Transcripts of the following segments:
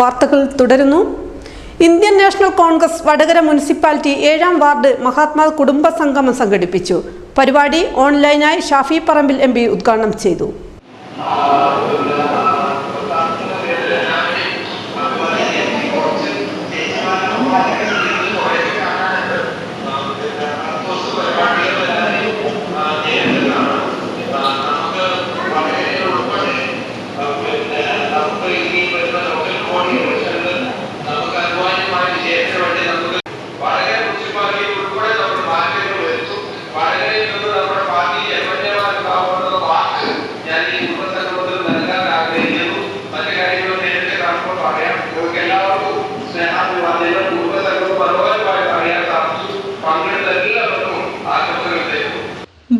വാർത്തകൾ തുടരുന്നു. Indian National Congress Vatakara municipality ഏഴാം വാർഡ് മഹാത്മാ കുടുംബ സംഗമം സംഘടിപ്പിച്ചു. പരിപാടി ഓൺലൈനായി ഷാഫി പറമ്പിൽ എം ഉദ്ഘാടനം ചെയ്തു.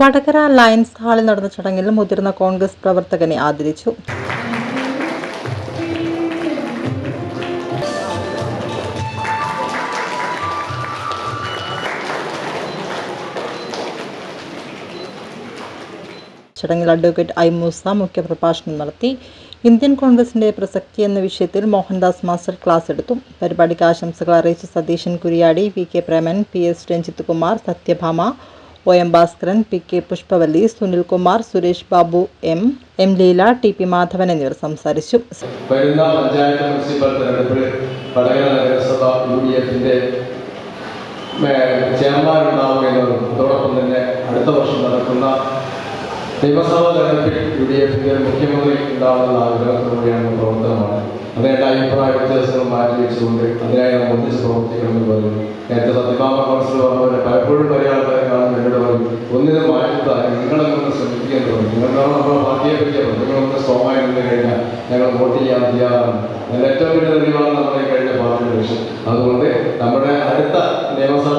വടകര ലയൻസ് ഹാളിൽ നടന്ന ചടങ്ങിൽ മുതിർന്ന കോൺഗ്രസ് പ്രവർത്തകനെ ആദരിച്ചു. ചടങ്ങിൽ അഡ്വക്കേറ്റ് ഐ മൂസ മുഖ്യപ്രഭാഷണം നടത്തി. ഇന്ത്യൻ കോൺഗ്രസിന്റെ പ്രസക്തി എന്ന വിഷയത്തിൽ മോഹൻദാസ് മാസ്റ്റർ ക്ലാസ് എടുത്തു. പരിപാടിക്ക് ആശംസകൾ അറിയിച്ച Satheeshan Kuriyadi V K Preman P S Ranjith Kumar Sathyabhama O M Bhaskaran P K Pushpavalli Sunilkumar Suresh Babu M M Leela T P Madhavan എന്നിവർ സംസാരിച്ചു. അടുത്ത നടക്കുന്ന നിയമസഭാ തെരഞ്ഞെടുപ്പിൽ യു ഡി മുഖ്യമന്ത്രി ഉണ്ടാവുന്ന ആഗ്രഹത്തോടെയാണ് പ്രവർത്തനമാണ്. അതിനായിട്ട് അഭിപ്രായ വ്യത്യാസങ്ങൾ മാറ്റി വെച്ചുകൊണ്ട് അതിനായി നമ്മൾ ഒന്നിച്ച് പ്രവർത്തിക്കണമെന്ന് പറഞ്ഞു നേരത്തെ സത്യഭാമ കൗൺസിൽ പറഞ്ഞ പോലെ പലപ്പോഴും പല ഒന്നിനെ വാഴ്ത്താൻ നിങ്ങളെന്നൊന്ന് ശ്രമിക്കാൻ തുടങ്ങി. നിങ്ങളാണ് നമ്മുടെ പാർട്ടിയെ പറ്റിയത് നിങ്ങളൊന്ന് സ്ട്രോങ് ആയി നിന്ന് കഴിഞ്ഞാൽ ഞങ്ങൾ വോട്ട് ചെയ്യാൻ തയ്യാറാണ്. അതിൽ ഏറ്റവും വലിയ തെളിവാണ് നമ്മുടെ കഴിഞ്ഞ പാർട്ടിയുടെ വിഷയം അതുകൊണ്ട് നമ്മുടെ അടുത്ത നിയമസഭ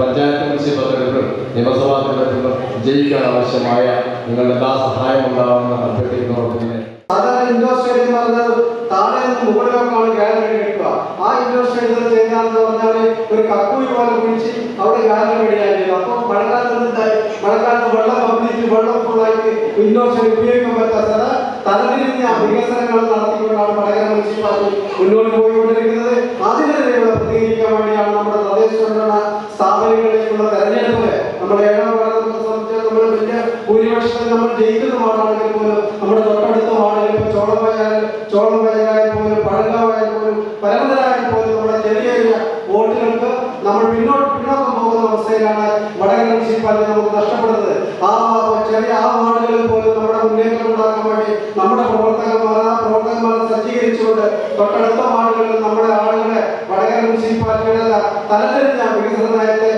പഞ്ചായത്ത് മുനിസിപ്പൽ തെരഞ്ഞെടുപ്പിലും നിയമസഭാ തെരഞ്ഞെടുപ്പിലും ജയിക്കാൻ ആവശ്യമായ നിങ്ങളുടെ എല്ലാ സഹായം ഉണ്ടാവുമെന്ന് അഭ്യർത്ഥിക്കുന്നതോടൊപ്പം തന്നെ സാധാരണ ഇൻഡോർ സ്റ്റേഡിയം പറഞ്ഞത് താഴെ നിന്ന് മുകളിലേക്കാണ് ഗാലറി ഒരു കക്കൂരി പോലെ കുഴിച്ച് അവിടെ ഗാനം കഴിയാനായിരുന്നു അപ്പൊ മഴക്കാലത്ത് എന്തായി മഴക്കാലത്ത് വെള്ളം കംപ്ലീറ്റ് വെള്ളം ഫുള്ളായിട്ട് സ്റ്റേഡിയം ഉപയോഗിക്കാൻ പറ്റാത്ത തലതിരിഞ്ഞ വികസനങ്ങൾ നടത്തിക്കൊണ്ടാണ് വടകര മുനിസിപ്പാലിറ്റി മുന്നോട്ട് പോയിക്കൊണ്ടിരിക്കുന്നത്. അതിനെതിരെയുള്ള പ്രതികരിക്കാൻ വേണ്ടിയാണ് നമ്മുടെ തദ്ദേശ ഭരണ സ്ഥാപനങ്ങളിലേക്കുള്ള തെരഞ്ഞെടുപ്പ്. നമ്മുടെ ഏഴാം വാർഡിനെ സംബന്ധിച്ച് നമ്മൾ വലിയ ഭൂരിപക്ഷത്തിൽ നമ്മൾ ജയിക്കുന്ന വാർഡാണെങ്കിൽ പോലും നമ്മുടെ തൊട്ടടുത്ത വാർഡുകളിൽ ചോളം ചോളവയാൽ ചോളവയലായാൽ പോലും പഴങ്കാവായാൽ പോലും പരമതരായാൽ പോലും നമ്മുടെ ചെറിയ ചെറിയ വോട്ടുകൾക്ക് നമ്മൾ പിന്നോട്ട് പിന്നോക്കം അവസ്ഥയിലാണ് വടകര മുനിസിപ്പാലിറ്റി നമുക്ക് നഷ്ടപ്പെടുന്നത്. ആ ചെറിയ ആ വാർഡുകളിൽ പോലും നമ്മുടെ മുന്നേറ്റം ഉണ്ടാക്കാൻ വേണ്ടി നമ്മുടെ പ്രവർത്തകന്മാർ ആ പ്രവർത്തകന്മാരെ സജ്ജീകരിച്ചുകൊണ്ട് തൊട്ടടുത്ത വാർഡുകളിൽ നമ്മുടെ ആളുകളെ വടകര മുനിസിപ്പാലിറ്റിയുടെ തലതിരിഞ്ഞ വികസന നയത്തെ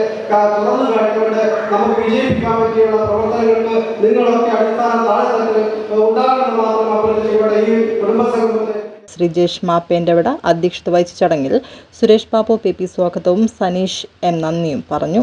തുറന്നു കാട്ടിക്കൊണ്ട് നമുക്ക് വിജയിപ്പിക്കാൻ പറ്റിയുള്ള പ്രവർത്തനങ്ങൾക്ക് നിങ്ങളൊക്കെ അടിസ്ഥാന താഴെ ഉണ്ടാകണമെന്ന് ശ്രീജേഷ് മാപ്പേന്റെവിട അധ്യക്ഷത വഹിച്ച ചടങ്ങിൽ സുരേഷ് ബാബു പി പി സ്വാഗതവും സനീഷ് എം നന്ദിയും പറഞ്ഞു.